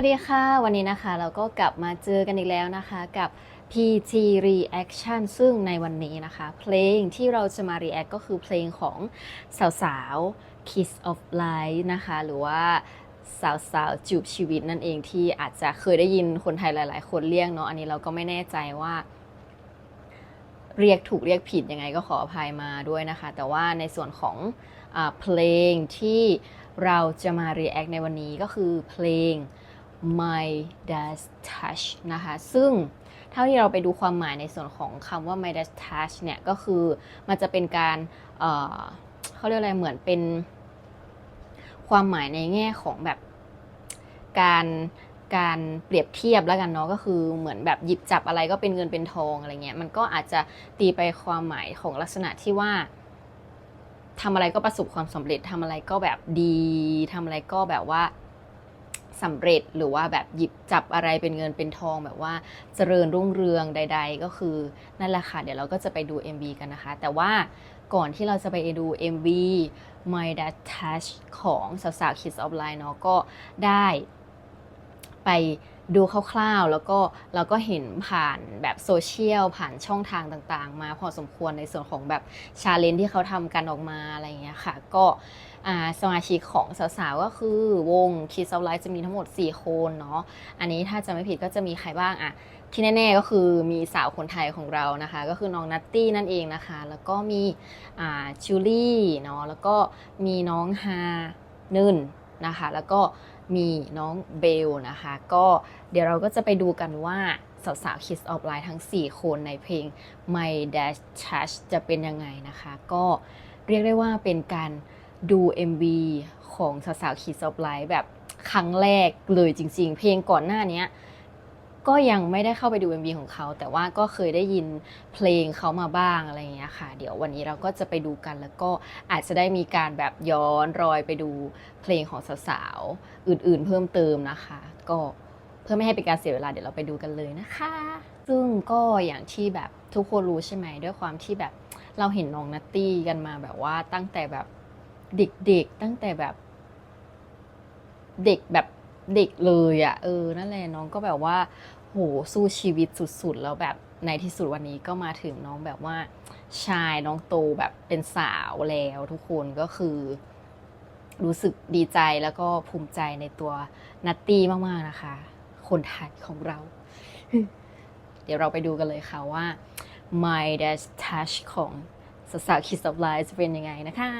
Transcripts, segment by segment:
วัสดีค่ะ วันนี้นะคะเราก็กลับมาเจอกันอีกแล้วนะคะกับ PT Reaction ซึ่งในวันนี้นะคะ เพลงที่เราจะมา react ก็คือเพลงของสาวๆ Kiss of Life นะคะ หรือว่าสาวๆจูบชีวิตนั่นเองที่อาจจะเคยได้ยินคนไทยหลาย ๆ คนเรียกเนาะอันนี้เราก็ไม่แน่ใจว่า เรียกถูกเรียกผิดยังไงก็ขออภัยมาด้วยนะคะ แต่ว่าในส่วนของอเพลงที่เราจะมา react ในวันนี้ก็คือเพลง My das touch นะคะ ซึ่งเท่าที่เราไปดูความหมายในส่วนของคำว่า My das touch เนี่ยก็คือมันจะเป็นการเเขาเรียกอะไรเหมือนเป็นความหมายในแง่ของแบบการการเปรียบเทียบแล้วกันเนาะก็คือเหมือนแบบหยิบจับอะไรก็เป็นเงินเป็นทองอะไรเงี้ยมันก็อาจจะตีไปความหมายของลักษณะที่ว่าทำอะไรก็ประสบความสำเร็จทำอะไรก็แบบดีทำอะไรก็แบบว่า สำเร็จหรือว่าแบบหยิบจับอะไรเป็นเงินเป็นทองแบบว่าเจริญรุ่งเรืองใด ๆ ก็คือนั่นแหละค่ะเดี๋ยวเราก็จะไปดู MV กันนะคะ แต่ว่าก่อนที่เราจะไปดู MV My Dad Touch ของสาวๆ Kids of Life เนาะก็ได้ไปดูคร่าวๆ แล้วก็เราก็เห็นผ่านแบบโซเชียลผ่านช่องทางต่างๆ มาพอสมควรในส่วนของแบบชาเลนจ์ที่เขาทำกันออกมาอะไรอย่างเงี้ยค่ะ ก็ สมาชิกของสาวๆก็คือวง Kids of Life จะมีทั้งหมด 4 คนเนาะอันนี้ถ้าจะไม่ผิดก็จะมีใครบ้างอะที่แน่ ๆ ก็คือมีสาวคนไทยของเรานะคะ ก็คือน้องนัตตี้นั่นเองนะคะ แล้วก็มีอ่าจูลี่เนาะแล้วก็มีน้องฮานึนนะคะ แล้วก็มีน้องเบลนะคะ ก็เดี๋ยวเราก็จะไปดูกันว่าสาวๆ Kiss of Life ทั้ง 4 คนในเพลง My Dash Touch จะเป็นยังไงนะคะ ก็เรียกได้ว่าเป็นการ ดู MV ของสาวๆ Kiss of Life แบบครั้งแรกเลยจริง ๆ เพลงก่อนหน้านี้ก็ยังไม่ได้เข้าไปดู MV ของเขา แต่ว่าก็เคยได้ยินเพลงเขามาบ้างอะไรอย่างเงี้ยค่ะ เดี๋ยววันนี้เราก็จะไปดูกันแล้วก็อาจจะได้มีการแบบย้อนรอยไปดูเพลงของสาวๆอื่นๆ เพิ่มเติมนะคะ ก็เพื่อไม่ให้เป็นการเสียเวลาเดี๋ยวเราไปดูกันเลยนะคะ ซึ่งก็อย่างที่แบบทุกคนรู้ใช่ไหมด้วยความที่แบบเราเห็นน้องนัตตี้กันมาแบบว่าตั้งแต่แบบ เด็กๆตั้งแต่แบบ เด็กแบบเด็กเลยอะ่ะ เออ นั่นแหละน้องก็แบบว่า โหสู้ชีวิตสุดๆ แล้วแบบในที่สุดวันนี้ก็มาถึงน้องแบบว่า ชายน้องโตแบบเป็นสาวแล้วทุกคนก็คือ รู้สึกดีใจแล้วก็ภูมิใจในตัวนัตตี้มากๆนะคะ คนไทยของเรา เดี๋ยวเราไปดูกันเลยค่ะว่า My Dash Touch ของสาวๆ Kiss of Life จะเป็นยังไงนะคะ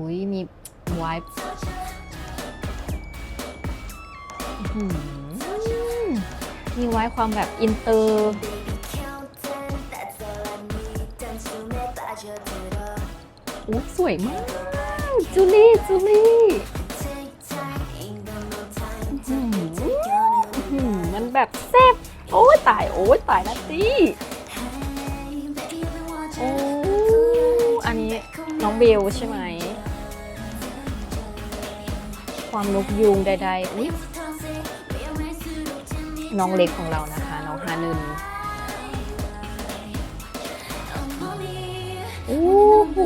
อุ้ยมีวายมีไว้ความแบบอินเตอร์อู้สวยมาก จูลี่จูลี่มันแบบแซ่บโอ้ยตาย โอ้ยตายนะตีโอ้อันนี้น้องเบลใช่ไหม ความนกยูงใดๆอุ๊ยน้องเล็กของเรานะคะ น้องฮานึนโอ้โห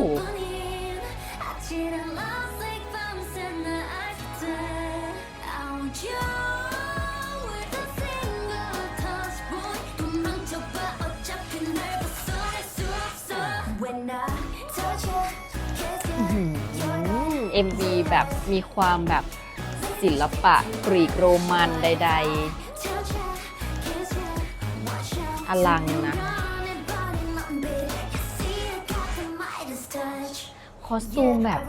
เอ็มวีแบบมีความแบบศิลปะกรีกโรมันใด ๆ อลังนะ คอสตูมแบบ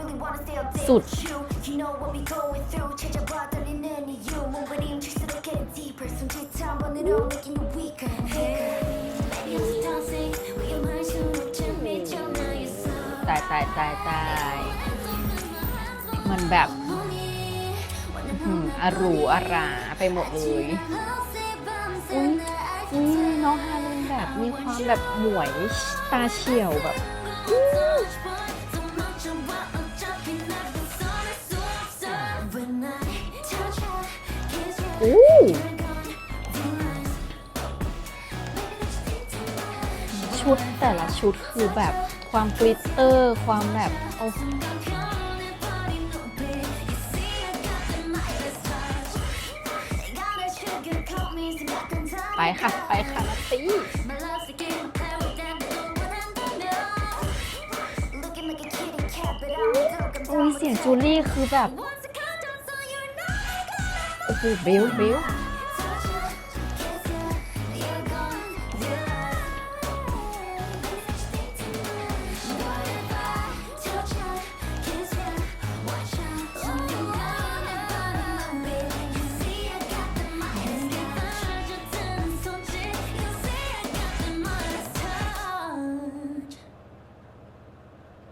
สุด ตายตายตายตาย มันแบบอื้อหืออรูอราไปหมดเลยอุ้ยอุ้ยน้องฮารุนแบบมีความแบบหมวยตาเฉียวแบบอู้แต่ละชุดคือแบบความกลิตเตอร์ ความแบบโอ้ ไปค่ะ ไปค่ะนัตตี้อุ้ยเสียงจูลี่คือแบบ โอ้โหเบลเบล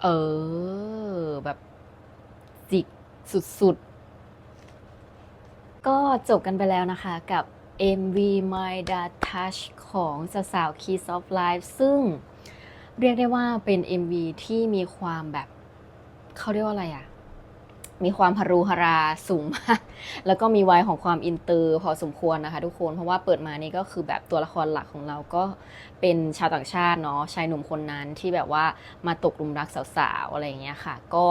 เออ แบบจิกสุดๆ ก็จบกันไปแล้วนะคะกับ MV My Da Touch ของสาวๆ Kiss of Life ซึ่งเรียกได้ว่าเป็น MV ที่มีความแบบเขาเรียกว่าอะไรอะ มีความฮารุฮาราสูงมาก แล้วก็มีวัยของความอินเตอร์พอสมควรนะคะทุกคน เพราะว่าเปิดมานี่ก็คือแบบตัวละครหลักของเราก็เป็นชาวต่างชาติเนาะ ชายหนุ่มคนนั้นที่แบบว่ามาตกหลุมรักสาวๆอะไรอย่างเงี้ยค่ะ ก็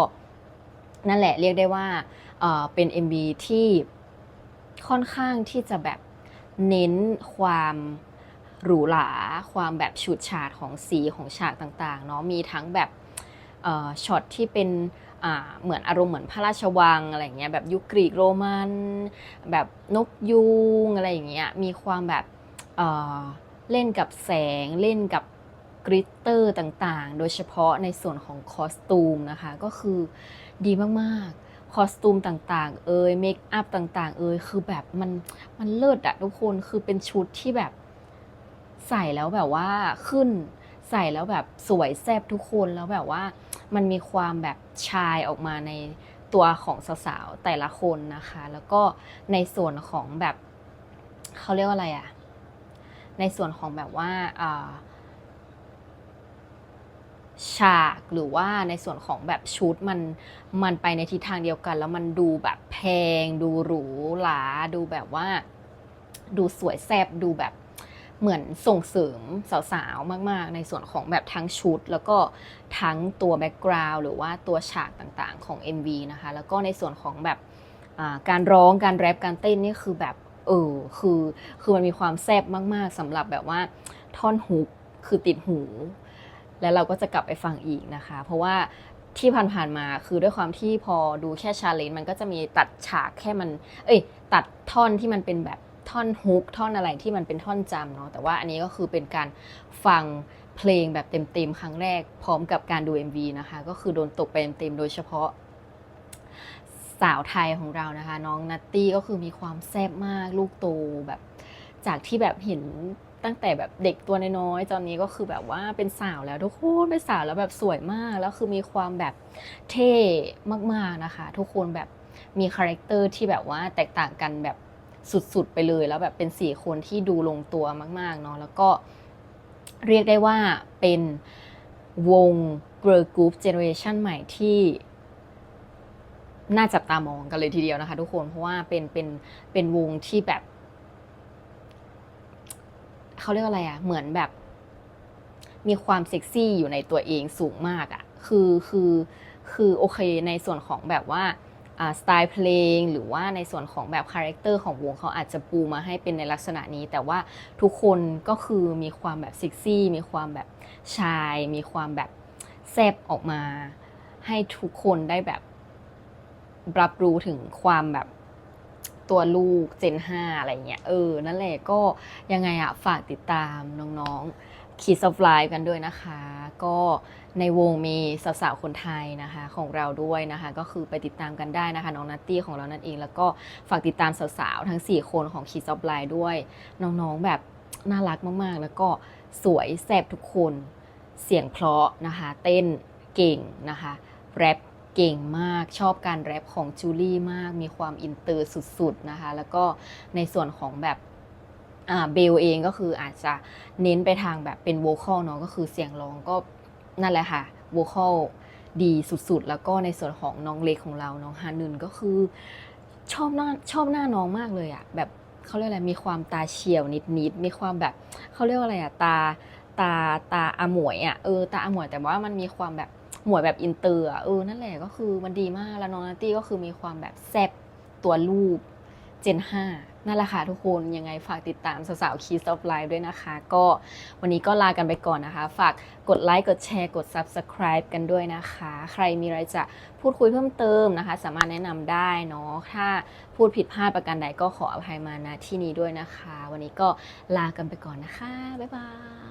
นั่นแหละเรียกได้ว่าเออเป็น MV ที่ค่อนข้างที่จะแบบเน้นความหรูหรา ความแบบฉูดฉาดของสีของฉากต่างๆเนาะ มีทั้งแบบช็อตที่เป็น เหมือนอารมณ์เหมือนพระราชวังอะไรอย่างเงี้ยแบบยุคกรีกโรมัน แบบนกยูงอะไรอย่างเงี้ยมีความแบบเเล่นกับแสงเล่นกับกริตเตอร์ต่างๆ โดยเฉพาะในส่วนของคอสตูมนะคะ ก็คือดีมากๆ คอสตูมต่างๆ เอ่ยเมคอัพต่างๆ เอ่ยคือแบบมันมันเลิศอะทุกคนคือเป็นชุดที่แบบใส่แล้วแบบว่าขึ้น ใส่แล้วแบบสวยแซ่บทุกคนแล้วแบบว่ามันมีความแบบชายออกมาในตัวของสาวๆแต่ละคนนะคะ แล้วก็ในส่วนของแบบเขาเรียกว่าอะไรอะในส่วนของแบบว่าฉากหรือว่าในส่วนของแบบชุดมันมันไปในทิศทางเดียวกัน แล้วมันดูแบบแพง ดูหรูหราดูแบบว่า ดูสวยแซ่บดูแบบ เหมือนส่งเสริมสาวๆ มากๆ ในส่วนของแบบทั้งชุด แล้วก็ทั้งตัวแบ็กกราวด์หรือว่าตัวฉากต่างๆของ MV นะคะ แล้วก็ในส่วนของแบบการร้องการแรปการเต้นนี่คือแบบเออคือคือมันมีความแซ่บมากๆสำหรับแบบว่าท่อนฮุกคือติดหู แล้วเราก็จะกลับไปฟังอีกนะคะ เพราะว่าที่ผ่านๆมาคือด้วยความที่พอดูแค่ชาเลนจ์มันก็จะมีตัดฉากแค่มัน เอ้ย ตัดท่อนที่มันเป็นแบบ ท่อนฮุกท่อนอะไรที่มันเป็นท่อนจำเนาะแต่ว่าอันนี้ก็คือเป็นการฟังเพลงแบบเต็มๆครั้งแรก พร้อมกับการดู MV นะคะ ก็คือโดนตกไปเต็มๆโดยเฉพาะสาวไทยของเรานะคะ น้องนัตตี้ก็คือมีความแซ่บมากลูกโตแบบจากที่แบบเห็นตั้งแต่แบบเด็กตัวน้อยๆตอนนี้ก็คือแบบว่าเป็นสาวแล้วทุกคนเป็นสาวแล้วแบบสวยมากแล้วคือมีความแบบเท่มากๆนะคะ ทุกคนแบบมีคาแรคเตอร์ที่แบบว่าแตกต่างกันแบบ สุดๆไปเลยแล้วแบบเป็นสี่คนที่ดูลงตัวมากๆเนาะแล้วก็เรียกได้ว่าเป็นวง Girl Group Generation ใหม่ที่น่าจับตามองกันเลยทีเดียวนะคะทุกคนเพราะว่าเป็นเป็นเป็นวงที่แบบเขาเรียกว่าอะไรอะ่ะเหมือนแบบ มีความเซ็กซี่อยู่ในตัวเองสูงมากอะ่ะคือคือคือโอเคในส่วนของแบบว่า สไตล์เพลง หรือว่าในส่วนของแบบคาแรคเตอร์ของวงเขาอาจจะปูมาให้เป็นในลักษณะนี้ แต่ว่าทุกคนก็คือมีความแบบเซ็กซี่ มีความแบบชาย มีความแบบแซบออกมา ให้ทุกคนได้แบบรับรู้ถึงความแบบตัวลูกเจน 5 อะไรเงี้ยเออ นั่นแหละก็ยังไงอะฝากติดตามน้องๆ Kids of Life กันด้วยนะคะ ก็ ในวงมีสาวๆคนไทยนะคะของเราด้วยนะคะ ก็คือไปติดตามกันได้นะคะ น้องนัตตี้ของเรานั่นเอง แล้วก็ฝากติดตามสาวๆทั้ง 4 คนของ Kids of Life ด้วย น้องๆแบบน่ารักมากๆ แล้วก็สวยแซ่บทุกคนเสียงเพราะนะคะ เต้นเก่งนะคะแรปเก่งมากชอบการแรปของจูลี่มาก มีความอินเตอร์สุดๆนะคะ แล้วก็ในส่วนของแบบเบลเองก็คืออาจจะเน้นไปทางแบบเป็นโวคอลเนาะก็คือเสียงร้องก็ นั่นแหละค่ะโวคอลดีสุดๆ แล้วก็ในส่วนของน้องเล็กของเราน้องฮานึนก็คือชอบหน้าชอบหน้าน้องมากเลยอะแบบเขาเรียกอะไรมีความตาเฉียวนิดๆมีความแบบเขาเรียกว่าอะไรอะตาตาตาอหมวยอะเออตาอหมวยแต่ว่ามันมีความแบบหมวยแบบอินเตอร์อะเออนั่นแหละก็คือมันดีมากแล้วน้องนัตตี้ก็คือมีความแบบแซบตัวรูปเจน5 นั่นแหละค่ะทุกคนยังไงฝากติดตามสาวๆ Keys of Life ด้วยนะคะ ก็วันนี้ก็ลากันไปก่อนนะคะ ฝากกดไลค์กดแชร์กด Subscribe กันด้วยนะคะ ใครมีอะไรจะพูดคุยเพิ่มเติมนะคะ สามารถแนะนำได้เนาะถ้าพูดผิดพลาดประการใดก็ขออภัยมาณที่นี้ด้วยนะคะ วันนี้ก็ลากันไปก่อนนะคะ บ๊ายบาย